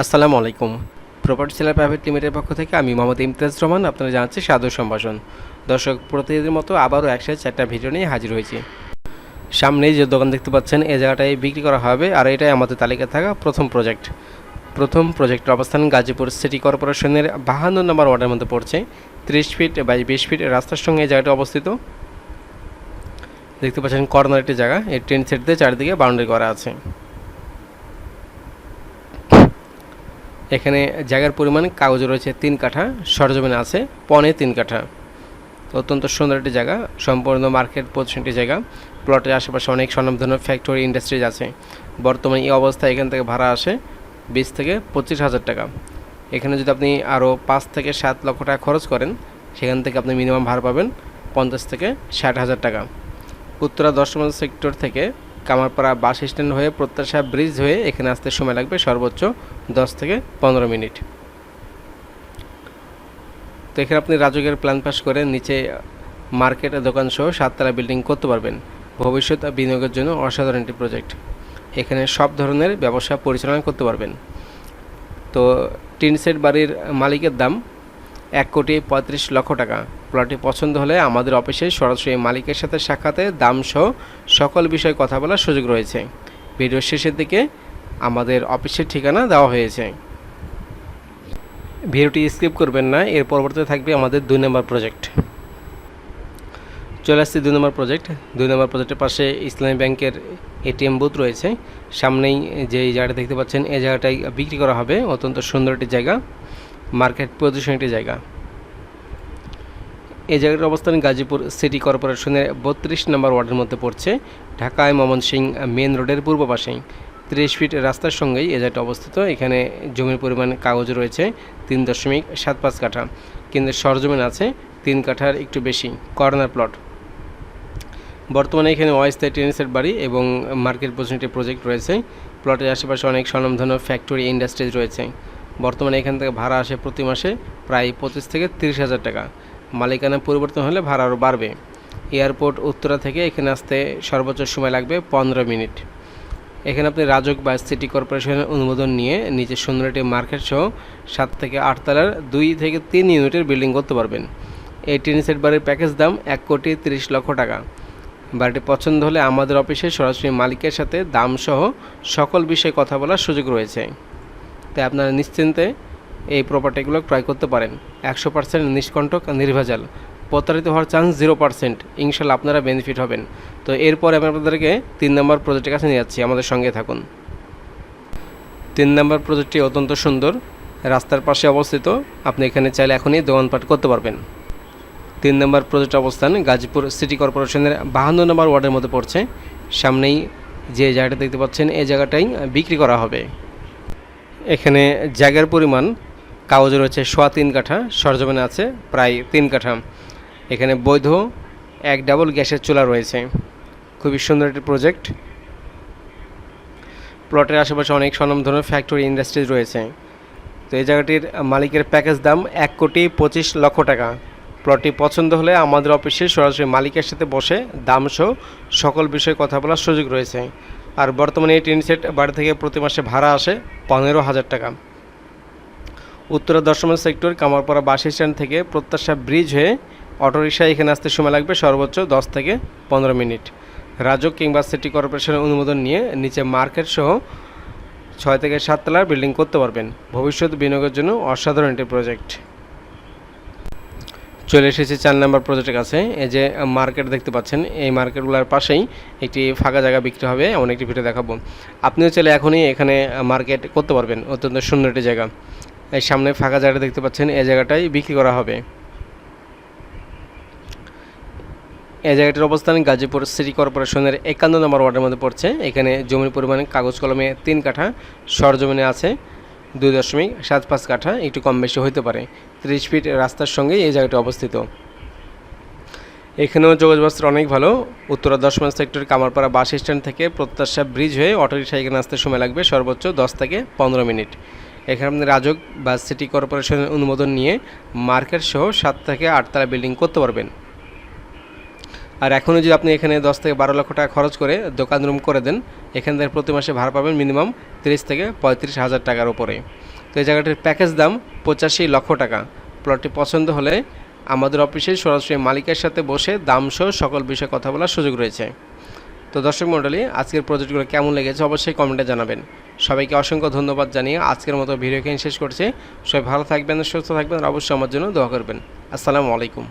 আসসালামু আলাইকুম। Property seller private লিমিটেডের পক্ষ থেকে আমি মোহাম্মদ ইমতিয়াজ রহমান আপনারা জানাচ্ছি সাদর সম্ভাষণ। দর্শক প্রতিদিনের মতো আবারও একসাথে চারটা ভিডিও নিয়ে হাজির হয়েছি। সামনেই যে দোকান দেখতে পাচ্ছেন, এই জায়গাটায় বিক্রি করা হবে আর এটাই আমাদের তালিকায় থাকা প্রথম প্রজেক্ট প্রথম প্রজেক্টের অবস্থান গাজীপুর সিটি কর্পোরেশনের বাহান্ন নম্বর ওয়ার্ডের মধ্যে পড়ছে। ত্রিশ ফিট বাই বিশ ফিট রাস্তার সঙ্গে এই জায়গাটা অবস্থিত। দেখতে পাচ্ছেন, কর্নার একটি জায়গা। এই ট্রেন সেট দিয়ে চারিদিকে বাউন্ডারি করা আছে। এখানে জায়গার পরিমাণ, কাগজ রয়েছে তিন কাঠা, সরজমিন আছে পনে তিন কাঠা। অত্যন্ত সুন্দর একটি জায়গা, সম্পূর্ণ মার্কেট পজিশনটি জায়গা। প্লটের আশেপাশে অনেক স্বনামধন্য ফ্যাক্টরি ইন্ডাস্ট্রিজ আছে। বর্তমানে এই অবস্থায় এখান থেকে ভাড়া আসে বিশ থেকে পঁচিশ হাজার টাকা। এখানে যদি আপনি আরও পাঁচ থেকে সাত লক্ষ টাকা খরচ করেন, সেখান থেকে আপনি মিনিমাম ভাড়া পাবেন পঞ্চাশ থেকে ষাট হাজার টাকা। উত্তরা দশ নম্বর সেক্টর থেকে কামারপাড়া বাস স্ট্যান্ড হয়ে প্রত্যাশা ব্রিজ হয়ে এখানে আসতে সময় লাগবে সর্বোচ্চ দশ থেকে পনেরো মিনিট। তো এখানে আপনি রাজকের প্ল্যান পাস করে নিচে মার্কেট, দোকান সহ সাততলা বিল্ডিং করতে পারবেন। ভবিষ্যৎ বিনিয়োগের জন্য অসাধারণ একটি প্রজেক্ট। এখানে সব ধরনের ব্যবসা পরিচালনা করতে পারবেন। তো টিন সেট বাড়ির মালিকের দাম এক কোটি পঁয়ত্রিশ লক্ষ টাকা। প্লটটি পছন্দ হলে আমাদের অফিসে সরাসরি মালিকের সাথে সাক্ষাতে দাম সহ সকল বিষয়ে কথা বলার সুযোগ রয়েছে। ভিডিওর শেষের দিকে আমাদের অফিসের ঠিকানা দেওয়া হয়েছে। ভিডিওটি স্কিপ করবেন না, এর পরবর্তীতে থাকবে আমাদের দুই নম্বর প্রজেক্ট। চলে আসছি দুই নম্বর প্রজেক্ট। দুই নম্বর প্রজেক্টের পাশে ইসলামী ব্যাংকের এটিএম বুথ রয়েছে। সামনেই যে জায়গাটা দেখতে পাচ্ছেন এই জায়গাটাই বিক্রি করা হবে। অত্যন্ত সুন্দর একটি জায়গা। মার্কেট পজিশন একটি জায়গা। এই জায়গাটার অবস্থান গাজীপুর সিটি কর্পোরেশনের বত্রিশ নম্বর ওয়ার্ডের মধ্যে পড়ছে। ঢাকায় ময়মনসিং মেন রোডের পূর্ব পাশেই। তিরিশ ফিট রাস্তার সঙ্গেই এই জায়গাটা অবস্থিত। এখানে জমির পরিমাণ কাগজ রয়েছে তিন দশমিক সাত পাঁচ কাঠা। কিন্তু সরজমিন আছে, তিন কাঠার একটু বেশি, কর্নার প্লট। বর্তমানে এখানে অস্থায়ী টেনিসের বাড়ি এবং মার্কেট পজিশনটি প্রজেক্ট রয়েছে। প্লটের আশেপাশে অনেক স্বনামধন্য ফ্যাক্টরি, ইন্ডাস্ট্রিজ রয়েছে। বর্তমানে এখান থেকে ভাড়া আসে প্রতি মাসে প্রায় পঁচিশ থেকে তিরিশ হাজার টাকা। মালিকানা পরিবর্তন হলে ভাড়া আরও বাড়বে। এয়ারপোর্ট উত্তরা থেকে এখানে আসতে সর্বোচ্চ সময় লাগবে পনেরো মিনিট। এখানে আপনি রাজক বা সিটি কর্পোরেশনের অনুমোদন নিয়ে নিচে সুন্দর একটি মার্কেট সহ সাত থেকে আটতলার দুই থেকে তিন ইউনিটের বিল্ডিং করতে পারবেন। এই টিন সেট বাড়ির প্যাকেজ দাম এক কোটি তিরিশ লক্ষ টাকা। বাড়িটি পছন্দ হলে আমাদের অফিসে সরাসরি মালিকের সাথে দাম সহ সকল বিষয়ে কথা বলার সুযোগ রয়েছে। তাই আপনারা নিশ্চিন্তে এই প্রপার্টিগুলো ক্রয় করতে পারেন। একশো পার্সেন্ট নিষ্কণ্টক, নির্ভেজাল। প্রতারিত হওয়ার চান্স জিরো পার্সেন্ট ইনশাল্লাহ আপনারা বেনিফিট হবেন। তো এরপর আমি আপনাদেরকে তিন নম্বর প্রজেক্টের কাছে নিয়ে যাচ্ছি। আমাদের সঙ্গে থাকুন। তিন নম্বর প্রজেক্টটি অত্যন্ত সুন্দর। রাস্তার পাশে অবস্থিত। আপনি এখানে চাইলে এখনই দোকানপাট করতে পারবেন। তিন নম্বর প্রজেক্ট অবস্থান গাজীপুর সিটি কর্পোরেশনের বাহান্ন নম্বর ওয়ার্ডের মধ্যে পড়ছে। সামনেই যে জায়গাটা দেখতে পাচ্ছেন, এই জায়গাটাই বিক্রি করা হবে। এখানে জায়গার পরিমাণ, কাগজ রয়েছে সোয়া তিন কাঠা, সরজমিনে আছে প্রায় তিন কাঠা। এখানে বৈধ এক ডাবল গ্যাসের চুলা রয়েছে। খুবই সুন্দর একটি প্রজেক্ট প্লটের আশেপাশে অনেক স্বনামধন্য ফ্যাক্টরি ইন্ডাস্ট্রিজ রয়েছে। তো এই জায়গাটির মালিকের প্যাকেজ দাম এক কোটি পঁচিশ লক্ষ টাকা। প্লটটি পছন্দ হলে আমাদের অফিসে সরাসরি মালিকের সাথে বসে দাম সহ সকল বিষয়ে কথা বলার সুযোগ রয়েছে। আর বর্তমানে এই টিন সেট বাড়ি থেকে প্রতি মাসে ভাড়া আসে পনেরো হাজার টাকা। উত্তরা দশম সেক্টর কামারপাড়া বাস স্ট্যান্ড থেকে প্রত্যাশা ব্রিজ হয়ে অটোরিকশা এখানে আসতে সময় লাগবে সর্বোচ্চ দশ থেকে পনেরো মিনিট। রাজক কিংবা সিটি কর্পোরেশনের অনুমোদন নিয়ে নিচে মার্কেট সহ ছয় থেকে সাত তলার বিল্ডিং করতে পারবেন। ভবিষ্যৎ বিনিয়োগের জন্য অসাধারণ একটি প্রজেক্ট। চলে এসেছি চার নম্বর প্রজেক্টের কাছে। এই যে মার্কেট দেখতে পাচ্ছেন, এই মার্কেটগুলোর পাশেই একটি ফাঁকা জায়গা বিক্রি হবে, এমন একটি ভিডিও দেখাবো। আপনিও চাইলে এখনই এখানে মার্কেট করতে পারবেন, অত্যন্ত সুন্দর একটি জায়গা। এই সামনে ফাঁকা জায়গাটা দেখতে পাচ্ছেন, এই জায়গাটাই বিক্রি করা হবে। এই জায়গাটির অবস্থান গাজীপুর সিটি কর্পোরেশনের একান্ন নম্বর ওয়ার্ডের মধ্যে পড়ছে। এখানে জমির পরিমাণ, কাগজ কলমে তিন কাঠা, সরজমিনে আছে। দুই দশমিক সাত পাঁচ কাঠা, একটু কম বেশি হতে পারে। ত্রিশ ফিট রাস্তার সঙ্গে এই জায়গাটি অবস্থিত। এখানেও যোগাযোগ অনেক ভালো। উত্তরা দশ মাস সেক্টর কামারপাড়া বাস স্ট্যান্ড থেকে প্রত্যাশা ব্রিজ হয়ে অটোরিক্সা এখানে আসতে সময় লাগবে সর্বোচ্চ দশ থেকে পনেরো মিনিট। এখানে আপনি রাজক বা সিটি কর্পোরেশনের অনুমোদন নিয়ে মার্কেট সহ সাত থেকে আটতলা বিল্ডিং করতে পারবেন। আর এখনও যদি আপনি এখানে দশ থেকে বারো লক্ষ টাকা খরচ করে দোকান রুম করে দেন, এখান থেকে প্রতি মাসে ভাড়া পাবেন মিনিমাম তিরিশ থেকে পঁয়ত্রিশ হাজার টাকার উপরে। তো এই জায়গাটির প্যাকেজ দাম পঁচাশি লক্ষ টাকা। প্লটটি পছন্দ হলে আমাদের অফিসে সরাসরি মালিকের সাথে বসে দাম সহ সকল বিষয়ে কথা বলার সুযোগ রয়েছে। তো দর্শক মণ্ডলী, আজকের প্রজেক্টগুলো কেমন লেগেছে অবশ্যই কমেন্টে জানাবেন। সবাইকে অসংখ্য ধন্যবাদ জানিয়ে আজকের মতো ভিডিও এখানে শেষ করছি। সবাই ভালো থাকবেন, সুস্থ থাকবেন, আর অবশ্যই আমার জন্য দোয়া করবেন। আসসালামু আলাইকুম।